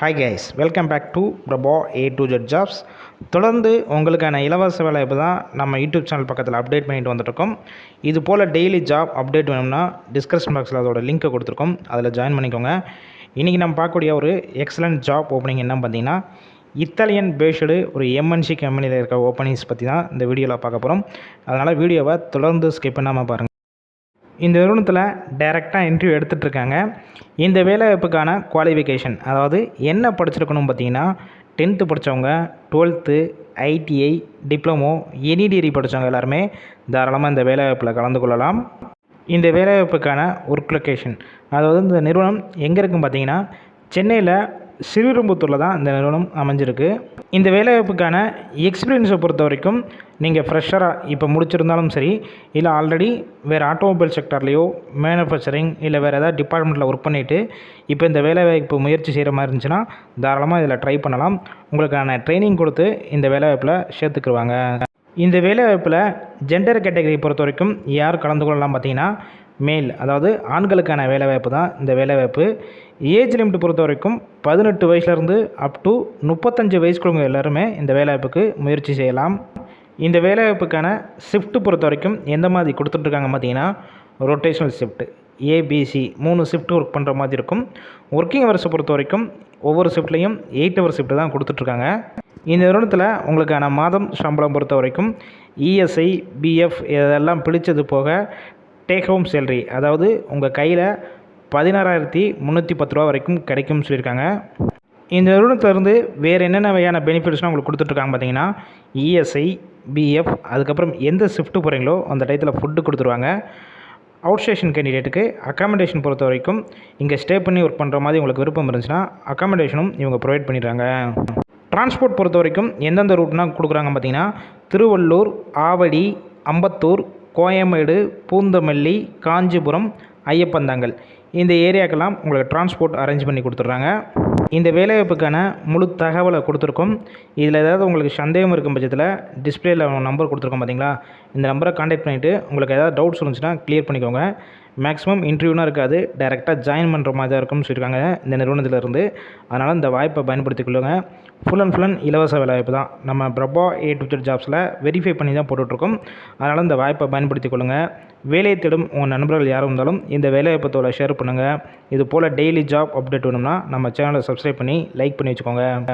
Hi guys welcome back to Prabha A to Z jobs தொடர்ந்து உங்களுக்கான இலவச வேலைவாய்ப்பு தான் நம்ம யூடியூப் சேனல் பக்கத்தில் அப்டேட் பண்ணிட்டு வந்துட்டுருக்கோம். இது போல் டெய்லி ஜாப் அப்டேட் வேணும்னா டிஸ்கிரிப்ஷன் பாக்ஸில் அதோட லிங்க்கை கொடுத்துருக்கோம். அதில் ஜாயின் பண்ணிக்கோங்க. இன்றைக்கி நம்ம பார்க்கக்கூடிய ஒரு எக்ஸலண்ட் ஜாப் ஓப்பனிங் என்ன பார்த்தீங்கன்னா இத்தாலியன் பேஸ்டு ஒரு எம்என்சி கம்பெனியில் இருக்க ஓப்பனிங்ஸ் பற்றி தான் இந்த வீடியோவில் பார்க்க போகிறோம் அதனால் வீடியோவை தொடர்ந்து ஸ்கிப் பண்ணாமல் பாருங்கள் இந்த நிறுவனத்தில் டைரெக்டாக இன்டர்வியூ எடுத்துகிட்டு இருக்காங்க இந்த வேலைவாய்ப்புக்கான குவாலிஃபிகேஷன் அதாவது என்ன படிச்சிருக்கணும் பார்த்தீங்கன்னா டென்த்து படித்தவங்க twelfth ITI diploma any degree படித்தவங்க எல்லாருமே தாராளமாக இந்த வேலைவாய்ப்பில் கலந்து கொள்ளலாம். இந்த வேலைவாய்ப்புக்கான ஒர்க் லொக்கேஷன் அதாவது இந்த நிறுவனம் எங்கே இருக்குன்னு பார்த்தீங்கன்னா சென்னையில் ஸ்ரீரம்புத்தூரில் தான் இந்த நிறுவனம் அமைஞ்சிருக்கு. இந்த வேலைவாய்ப்புக்கான எக்ஸ்பீரியன்ஸை பொறுத்த வரைக்கும் நீங்கள் ஃப்ரெஷராக இப்போ முடிச்சிருந்தாலும் சரி இல்லை ஆல்ரெடி வேறு ஆட்டோமொபைல் செக்டர்லேயோ மேனுஃபேக்சரிங் இல்லை வேறு ஏதாவது டிபார்ட்மெண்ட்டில் ஒர்க் பண்ணிவிட்டு இப்போ இந்த வேலைவாய்ப்பு முயற்சி செய்கிற மாதிரி இருந்துச்சுன்னா தாராளமாக இதில் ட்ரை பண்ணலாம். உங்களுக்கான ட்ரைனிங் கொடுத்து இந்த வேலைவாய்ப்பில் சேர்த்துக்குருவாங்க. இந்த வேலைவாய்ப்பில் ஜெண்டர் கேட்டகரி பொறுத்த வரைக்கும் யார் கலந்து கொள்ளலாம் பார்த்தீங்கன்னா மேல் அதாவது ஆண்களுக்கான வேலைவாய்ப்பு தான் இந்த வேலைவாய்ப்பு. ஏஜ் லிமிட் பொறுத்த வரைக்கும் பதினெட்டு வயசுலேருந்து அப் டு முப்பத்தஞ்சு வயசுக்குள்ளவங்க எல்லாருமே இந்த வேலைவாய்ப்புக்கு முயற்சி செய்யலாம். இந்த வேலைவாய்ப்புக்கான ஷிஃப்ட்டு பொறுத்த வரைக்கும் எந்த மாதிரி கொடுத்துட்ருக்காங்க பார்த்தீங்கன்னா ரொட்டேஷனல் ஷிஃப்ட் ஏபிசி மூணு ஷிஃப்ட் ஒர்க் பண்ணுற மாதிரி இருக்கும். ஒர்க்கிங் ஹவர்ஸை பொறுத்த வரைக்கும் ஒவ்வொரு ஷிஃப்ட்லேயும் எயிட் ஹவர் ஷிஃப்ட் தான் கொடுத்துட்ருக்காங்க. இந்த நிறுவனத்தில் உங்களுக்கான மாதம் சம்பளம் பொறுத்த வரைக்கும் இஎஸ்ஐ பிஎஃப் இதெல்லாம் பிடிச்சது போக டேக் ஹோம் சேல்ரி அதாவது உங்கள் கையில் பதினாறாயிரத்தி முந்நூற்றி பத்து ரூபா வரைக்கும் கிடைக்கும்னு சொல்லியிருக்காங்க. இந்த நிறுவனத்திலேருந்து வேறு என்னென்ன வகையான பெனிஃபிட்ஸ்லாம் உங்களுக்கு கொடுத்துட்ருக்காங்க பார்த்தீங்கன்னா இஎஸ்ஐ பிஎஃப் அதுக்கப்புறம் எந்த ஷிஃப்ட்டு போகிறீங்களோ அந்த டயத்தில் ஃபுட்டு கொடுத்துருவாங்க. அவுட் ஸ்டேஷன் கேண்டிடேட்டுக்கு அக்காமடேஷன் பொறுத்த வரைக்கும் இங்கே ஸ்டே பண்ணி ஒர்க் பண்ணுற மாதிரி உங்களுக்கு விருப்பம் இருந்துச்சுன்னா அக்காமடேஷனும் இவங்க ப்ரொவைட் பண்ணிடுறாங்க. டிரான்ஸ்போர்ட் பொறுத்த வரைக்கும் எந்தெந்த ரூட்னால் கொடுக்குறாங்க பார்த்தீங்கன்னா திருவள்ளூர் ஆவடி அம்பத்தூர் கோயம்பேடு பூந்தமல்லி காஞ்சிபுரம் ஐயப்பந்தாங்கல் இந்த ஏரியாக்கெல்லாம் உங்களுக்கு டிரான்ஸ்போர்ட் அரேஞ்ச் பண்ணி கொடுத்துட்றாங்க. இந்த வேலைவாய்ப்புக்கான முழு தகவலை கொடுத்துருக்கோம். இதில் ஏதாவது உங்களுக்கு சந்தேகம் இருக்கும் பட்சத்தில் டிஸ்பிளேயில் நம்பர் கொடுத்துருக்கோம் பார்த்தீங்களா இந்த நம்பரை காண்டாக்ட் பண்ணிவிட்டு உங்களுக்கு ஏதாவது டவுட்ஸ் இருந்துச்சுன்னா க்ளியர் பண்ணிக்கோங்க. மேக்ஸிமம் இன்டர்வியூனா இருக்காது. டைரெக்டாக ஜாயின் பண்ணுற மாதிரி தான் இருக்கும்னு சொல்லியிருக்காங்க இந்த நிறுவனத்திலேருந்து. அதனால் இந்த வாய்ப்பை பயன்படுத்திக் கொள்ளுங்க. ஃபுல் அண்ட் ஃபுல் அண்ட் இலவச வேலைவாய்ப்பு தான். நம்ம பிரபா ஏ டு ஜெட் ஜாப்ஸில் வெரிஃபை பண்ணி தான் போட்டுட்ருக்கோம். அதனால் இந்த வாய்ப்பை பயன்படுத்திக் கொள்ளுங்கள் வேலையை தேடும் உங்கள் நண்பர்கள் யாரும் இருந்தாலும் இந்த வேலைவாய்ப்பத்தோட ஷேர் பண்ணுங்கள் இது போல் டெய்லி ஜாப் அப்டேட் வேணும்னா நம்ம சேனலை சப்ஸ்கிரைப் பண்ணி லைக் பண்ணி வச்சுக்கோங்க.